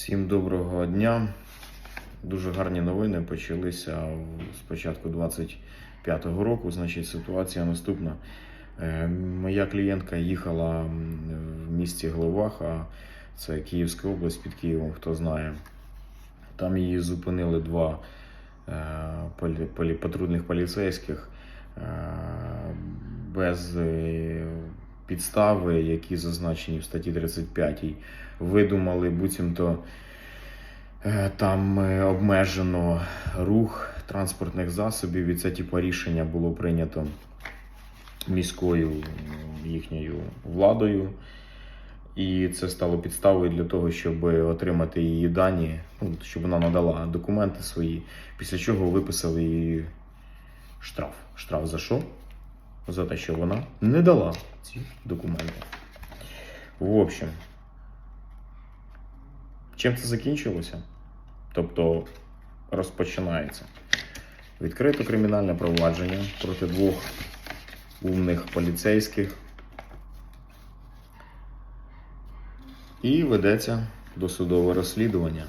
Всім доброго дня. Дуже гарні новини почалися з початку 25-го року. Значить, ситуація наступна. Е, Моя клієнтка їхала в місті Гловаха, це Київська область під Києвом, хто знає. Там її зупинили два е, патрульних поліцейських е, без підстави, які зазначені в статті 35. Видумали буцімто е, там е, обмежено рух транспортних засобів, і це типу рішення було прийнято міською їхньою владою. І це стало підставою для того, щоб отримати її дані, ну, щоб вона надала документи свої, після чого виписали їй штраф. Штраф за що? За те, що вона не дала ці документи. В общем, чим це закінчилося? Тобто розпочинається. Відкрито кримінальне провадження проти двох умних поліцейських. І ведеться досудове розслідування.